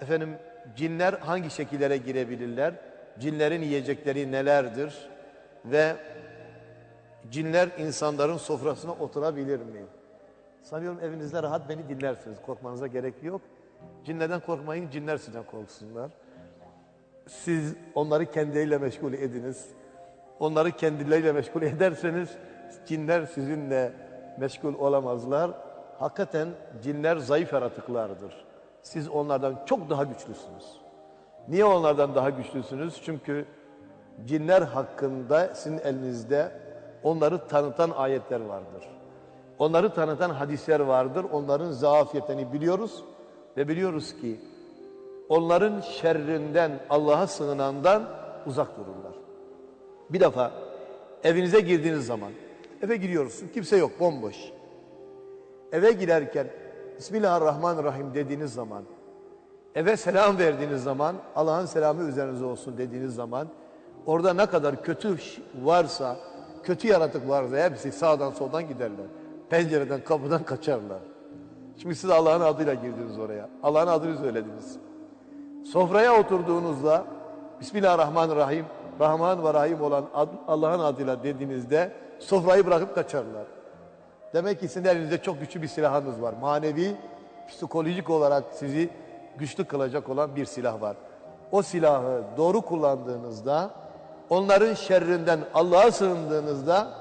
Efendim cinler hangi şekillere girebilirler? Cinlerin yiyecekleri nelerdir? Ve cinler insanların sofrasına oturabilir mi? Sanıyorum evinizde rahat beni dinlersiniz. Korkmanıza gerek yok. Cinlerden korkmayın, cinler sizden korksunlar. Siz onları kendileriyle meşgul ediniz. Onları kendileriyle meşgul ederseniz cinler sizinle meşgul olamazlar. Hakikaten cinler zayıf yaratıklardır. Siz onlardan çok daha güçlüsünüz. Niye onlardan daha güçlüsünüz? Çünkü cinler hakkında sizin elinizde onları tanıtan ayetler vardır. Onları tanıtan hadisler vardır. Onların zafiyetini biliyoruz ve biliyoruz ki onların şerrinden Allah'a sığınandan uzak dururlar. Bir defa evinize girdiğiniz zaman eve giriyorsun kimse yok bomboş. Eve girerken Bismillahirrahmanirrahim dediğiniz zaman eve selam verdiğiniz zaman Allah'ın selamı üzerinize olsun dediğiniz zaman orada ne kadar kötü varsa kötü yaratık varsa hepsi sağdan soldan giderler. Pencereden kapıdan kaçarlar. Şimdi siz Allah'ın adıyla girdiniz oraya. Allah'ın adını söylediniz. Sofraya oturduğunuzda Bismillahirrahmanirrahim Rahman ve Rahim olan Allah'ın adıyla dediğinizde sofrayı bırakıp kaçarlar. Demek ki sizin elinizde çok güçlü bir silahınız var. Manevi, psikolojik olarak sizi güçlü kılacak olan bir silah var. O silahı doğru kullandığınızda, onların şerrinden Allah'a sığındığınızda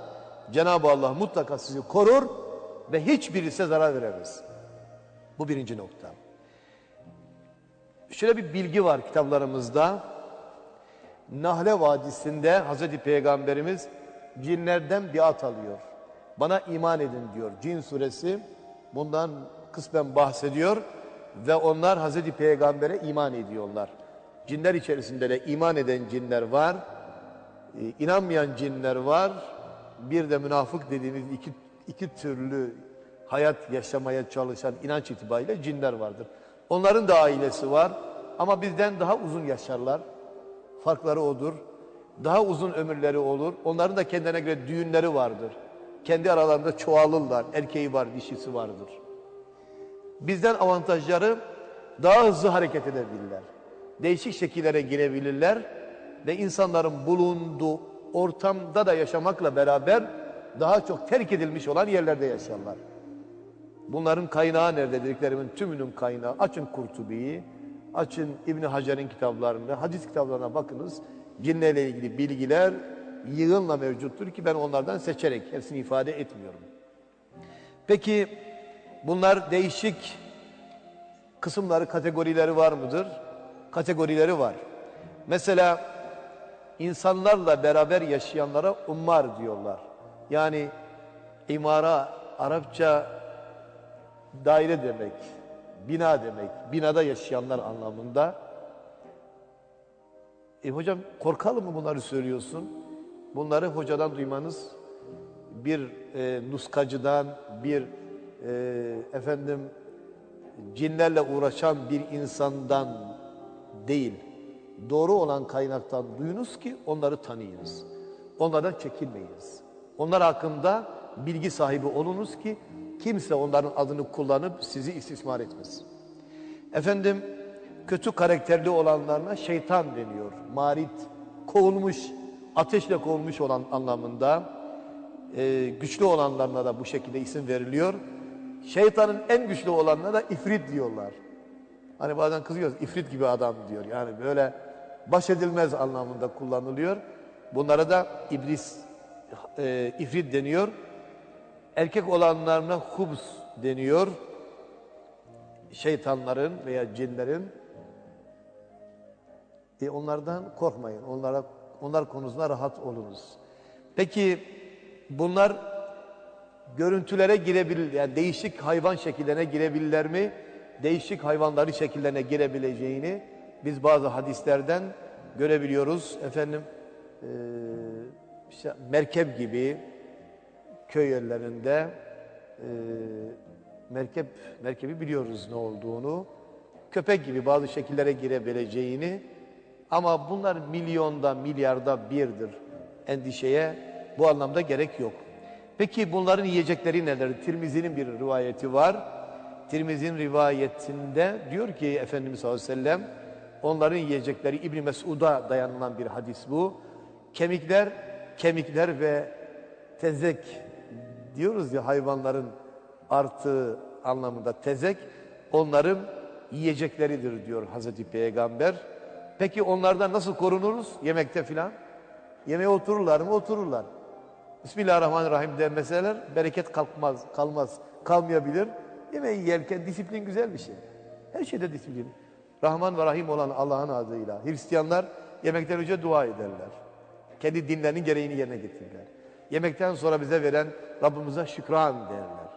Cenab-ı Allah mutlaka sizi korur ve hiçbiri size zarar veremez. Bu birinci nokta. Şöyle bir bilgi var kitaplarımızda. Nahle Vadisi'nde Hazreti Peygamberimiz cinlerden biat alıyor. Bana iman edin diyor. Cin suresi bundan kısmen bahsediyor ve onlar Hazreti Peygamber'e iman ediyorlar. Cinler içerisinde de iman eden cinler var, e, inanmayan cinler var, bir de münafık dediğimiz iki, iki türlü hayat yaşamaya çalışan inanç itibariyle cinler vardır. Onların da ailesi var ama bizden daha uzun yaşarlar. Farkları odur. Daha uzun ömürleri olur. Onların da kendine göre düğünleri vardır. Kendi aralarında çoğalırlar. Erkeği var, dişisi vardır. Bizden avantajları daha hızlı hareket edebilirler. Değişik şekillere girebilirler ve insanların bulunduğu ortamda da yaşamakla beraber daha çok terk edilmiş olan yerlerde yaşarlar. Bunların kaynağı nerede dediklerimin tümünün kaynağı açın Kurtubi'yi, açın İbni Hacer'in kitaplarında, hadis kitaplarına bakınız. Cinlerle ilgili bilgiler yığınla mevcuttur ki ben onlardan seçerek hepsini ifade etmiyorum. Peki bunlar değişik kısımları, kategorileri var mıdır? Kategorileri var. Mesela insanlarla beraber yaşayanlara ummar diyorlar. Yani imara Arapça daire demek, bina demek, binada yaşayanlar anlamında. E hocam korkalım mı bunları söylüyorsun? Bunları hocadan duymanız bir e, nuskacıdan, bir e, efendim cinlerle uğraşan bir insandan değil, doğru olan kaynaktan duyunuz ki onları tanıyınız. Onlardan çekinmeyiniz. Onlar hakkında bilgi sahibi olunuz ki kimse onların adını kullanıp sizi istismar etmez. Efendim kötü karakterli olanlarına şeytan deniyor. Marit, kovulmuş, ateşle kovulmuş olan anlamında e, güçlü olanlarına da bu şekilde isim veriliyor. Şeytanın en güçlü olanlarına da ifrit diyorlar. Hani bazen kızıyoruz ifrit gibi adam diyor. Yani böyle baş edilmez anlamında kullanılıyor. Bunlara da iblis, e, ifrit deniyor. Erkek olanlarına hubs deniyor. Şeytanların veya cinlerin. E onlardan korkmayın. Onlara, onlar konusunda rahat olunuz. Peki bunlar görüntülere girebilir, yani değişik hayvan şekillerine girebilirler mi? Değişik hayvanların şekillerine girebileceğini biz bazı hadislerden görebiliyoruz. Efendim e, işte merkep gibi köy yerlerinde e, merkep merkebi biliyoruz ne olduğunu. Köpek gibi bazı şekillere girebileceğini ama bunlar milyonda milyarda birdir endişeye bu anlamda gerek yok. Peki bunların yiyecekleri neler? Tirmizi'nin bir rivayeti var. Tirmiz'in rivayetinde diyor ki Efendimiz sallallahu aleyhi ve sellem onların yiyecekleri İbn Mesud'a dayanılan bir hadis bu. Kemikler, kemikler ve tezek diyoruz ya hayvanların artığı anlamında tezek onların yiyecekleridir diyor Hazreti Peygamber. Peki onlardan nasıl korunuruz? Yemekte filan. Yemeğe otururlar mı? Otururlar. Bismillahirrahmanirrahim demeseler bereket kalkmaz, kalmaz, kalmayabilir. Yemeği yerken disiplin güzel bir şey. Her şeyde disiplin. Rahman ve Rahim olan Allah'ın adıyla. Hristiyanlar yemekten önce dua ederler. Kendi dinlerinin gereğini yerine getirirler. Yemekten sonra bize veren Rabbimize şükran derler.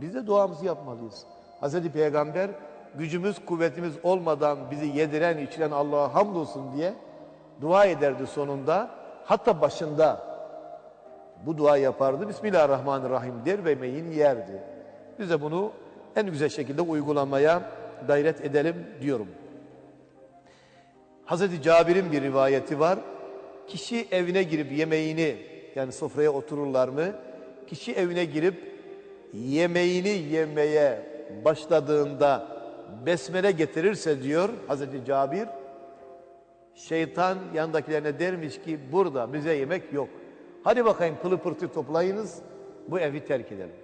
Biz de duamızı yapmalıyız. Hazreti Peygamber gücümüz kuvvetimiz olmadan bizi yediren içiren Allah'a hamdolsun diye dua ederdi sonunda. Hatta başında bu dua yapardı. Bismillahirrahmanirrahim der ve yemeğini yerdi. Biz de bunu en güzel şekilde uygulamaya gayret edelim diyorum. Hazreti Cabir'in bir rivayeti var. Kişi evine girip yemeğini yani sofraya otururlar mı? Kişi evine girip yemeğini yemeye başladığında besmele getirirse diyor Hazreti Cabir şeytan yandakilerine dermiş ki burada bize yemek yok. Hadi bakayım pılı pırtı toplayınız bu evi terk edelim.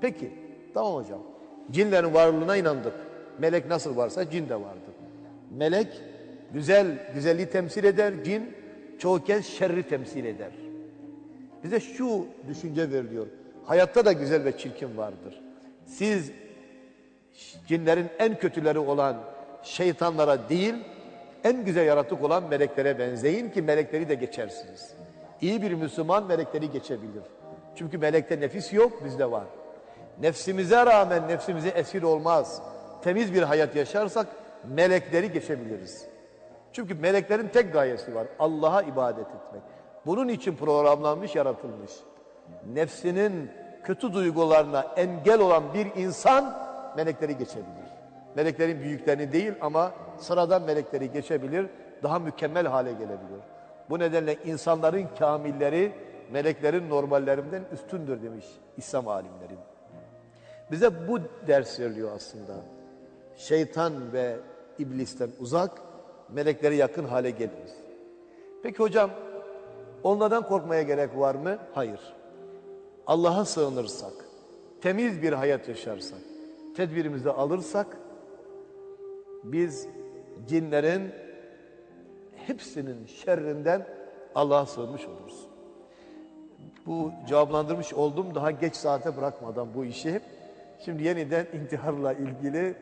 Peki tamam hocam. Cinlerin varlığına inandık. Melek nasıl varsa cin de vardır. Melek güzel, güzelliği temsil eder. Cin çoğu kez şerri temsil eder. Bize şu düşünce veriliyor. Hayatta da güzel ve çirkin vardır. Siz cinlerin en kötüleri olan şeytanlara değil, en güzel yaratık olan meleklere benzeyin ki melekleri de geçersiniz. İyi bir Müslüman melekleri geçebilir. Çünkü melekte nefis yok, bizde var. Nefsimize rağmen nefsimize esir olmaz. Temiz bir hayat yaşarsak melekleri geçebiliriz. Çünkü meleklerin tek gayesi var. Allah'a ibadet etmek. Bunun için programlanmış, yaratılmış. Nefsinin kötü duygularına engel olan bir insan melekleri geçebilir. Meleklerin büyüklerini değil ama sıradan melekleri geçebilir, daha mükemmel hale gelebilir. Bu nedenle insanların kamilleri meleklerin normallerinden üstündür demiş İslam alimleri. Bize bu ders veriliyor aslında. Şeytan ve iblisten uzak, meleklere yakın hale geliriz. Peki hocam, onlardan korkmaya gerek var mı? Hayır. Allah'a sığınırsak, temiz bir hayat yaşarsak, tedbirimizi alırsak, biz cinlerin hepsinin şerrinden Allah'a sığınmış oluruz. Bu cevaplandırmış oldum daha geç saate bırakmadan bu işi. Şimdi yeniden intiharla ilgili